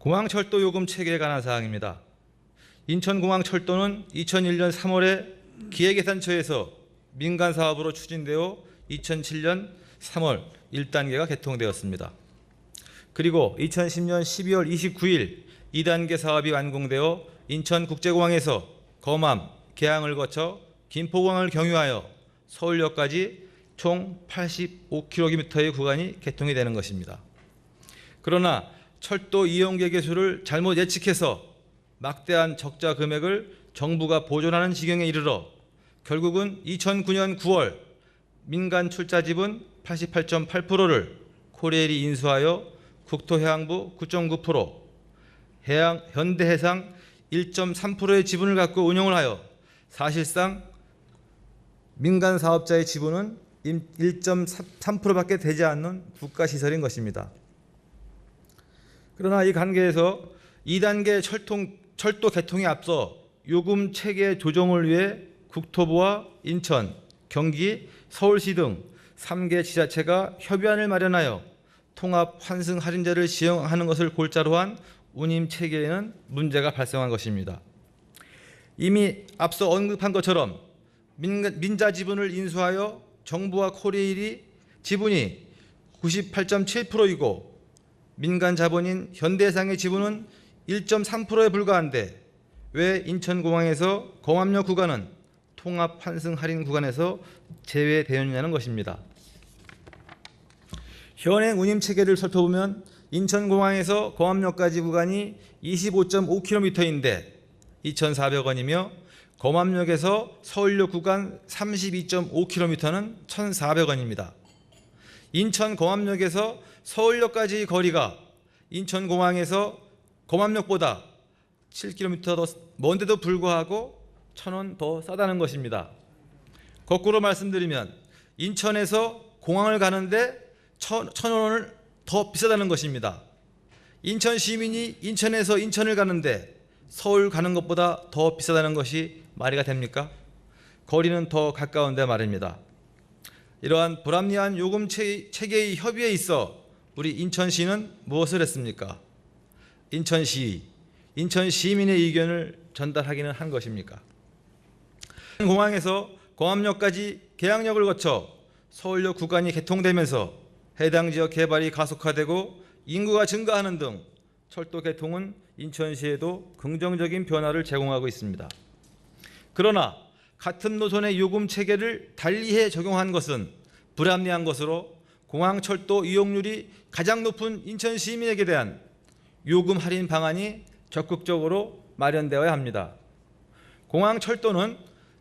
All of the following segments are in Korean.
공항철도 요금 체계에 관한 사항입니다. 인천공항철도는 2001년 3월에 기획예산처에서 민간 사업으로 추진되어 2007년 3월 1단계가 개통되었습니다. 그리고 2010년 12월 29일 2단계 사업이 완공되어 인천국제공항에서 검암, 개항을 거쳐 김포공항을 경유하여 서울역까지 총 85km의 구간이 개통이 되는 것입니다. 그러나 철도 이용객의 수를 잘못 예측해서 막대한 적자 금액을 정부가 보존하는 지경에 이르러 결국은 2009년 9월 민간 출자 지분 88.8%를 코레일이 인수하여 국토해양부 9.9%, 해양 현대해상 1.3%의 지분을 갖고 운영을 하여 사실상 민간 사업자의 지분은 1.3%밖에 되지 않는 국가 시설인 것입니다. 그러나 이 관계에서 2단계 철통, 철도 개통에 앞서 요금 체계 조정을 위해 국토부와 인천, 경기, 서울시 등 3개 지자체가 협의안을 마련하여 통합 환승 할인제를 시행하는 것을 골자로 한 운임 체계에는 문제가 발생한 것입니다. 이미 앞서 언급한 것처럼 민간- 민자 지분을 인수하여 정부와 코레일이 지분이 98.7%이고 민간 자본인 현대해상의 지분은 1.3%에 불과한데 왜 인천공항에서 공항역 구간은 통합 환승 할인 구간에서 제외되었냐는 것입니다. 현행 운임 체계를 살펴보면 인천공항에서 공항역까지 구간이 25.5km인데 2,400원이며 검암역에서 서울역 구간 32.5km는 1,400원입니다. 인천 공항역에서 서울역까지 거리가 인천공항에서 공항역보다 7km 더 먼데도 불구하고 1,000원 더 싸다는 것입니다. 거꾸로 말씀드리면 인천에서 공항을 가는데 1,000원을 더 비싸다는 것입니다. 인천 시민이 인천에서 인천을 가는데 서울 가는 것보다 더 비싸다는 것이 말이가 됩니까? 거리는 더 가까운데 말입니다. 이러한 불합리한 요금 체- 체계의 협의에 있어 우리 인천시는 무엇을 했습니까? 인천시, 인천 시민의 의견을 전달하기는 한 것입니까? 공항에서 공항역까지 계양역을 거쳐 서울역 구간이 개통되면서 해당 지역 개발이 가속화되고 인구가 증가하는 등 철도 개통은 인천시에도 긍정적인 변화를 제공하고 있습니다. 그러나 같은 노선의 요금 체계를 달리해 적용한 것은 불합리한 것으로 공항철도 이용률이 가장 높은 인천 시민에게 대한 요금 할인 방안이 적극적으로 마련되어야 합니다. 공항철도는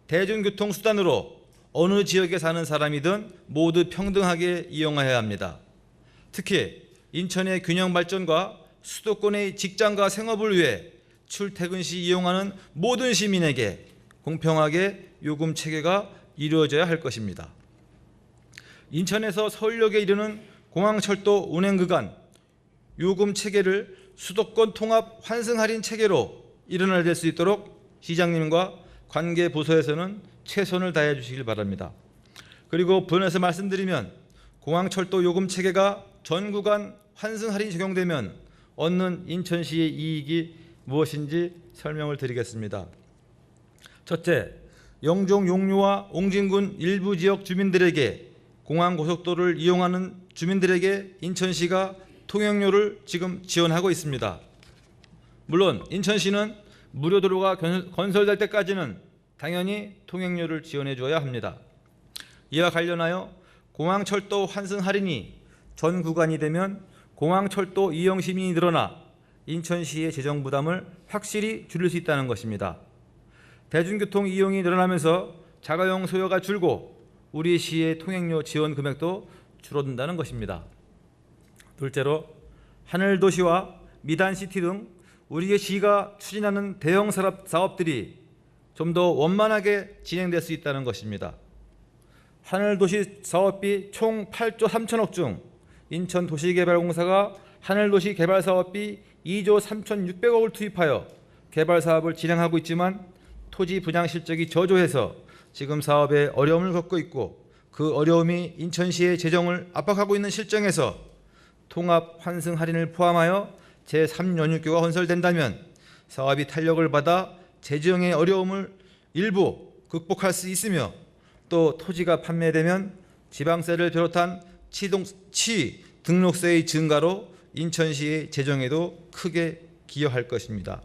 대중교통 수단으로 어느 지역에 사는 사람이든 모두 평등하게 이용해야 합니다. 특히 인천의 균형 발전과 수도권의 직장과 생업을 위해 출퇴근 시 이용하는 모든 시민에게 공평하게 요금 체계가 이루어져야 할 것입니다. 인천에서 서울역에 이르는 공항철도 운행 구간 요금 체계를 수도권 통합 환승 할인 체계로 일어날 수 있도록 시장님과 관계 부서에서는 최선을 다해 주시길 바랍니다. 그리고 부연해서 말씀드리면 공항철도 요금 체계가 전 구간 환승 할인이 적용되면 얻는 인천시의 이익이 무엇인지 설명을 드리겠습니다. 첫째, 영종 용류와 옹진군 일부 지역 주민들에게 공항 고속도로를 이용하는 주민들에게 인천시가 통행료를 지금 지원하고 있습니다. 물론 인천시는 무료 도로가 건- 건설될 때까지는 당연히 통행료를 지원해 줘야 합니다. 이와 관련하여 공항철도 환승 할인이 전 구간이 되면 공항철도 이용 시민이 늘어나 인천시의 재정 부담을 확실히 줄일 수 있다는 것입니다. 대중교통 이용이 늘어나면서 자가용 소요가 줄고 우리 시의 통행료 지원 금액도 줄어든다는 것입니다. 둘째로 하늘 도시와 미단 시티 등 우리의 시가 추진하는 대형 사업들이 좀 더 원만하게 진행될 수 있다는 것입니다. 하늘 도시 사업비 총 8조 3천억 중 인천 도시개발공사가 하늘 도시 개발 사업비 2조 3,600억을 투입하여 개발 사업을 진행하고 있지만 토지 분양 실적이 저조해서 지금 사업에 어려움을 겪고 있고 그 어려움이 인천시의 재정을 압박하고 있는 실정에서 통합 환승 할인을 포함하여 제3연육교가 건설된다면 사업이 탄력을 받아 재정의 어려움을 일부 극복할 수 있으며 또 토지가 판매되면 지방세를 비롯한 치동, 치 등록세의 증가로 인천시의 재정에도 크게 기여할 것입니다.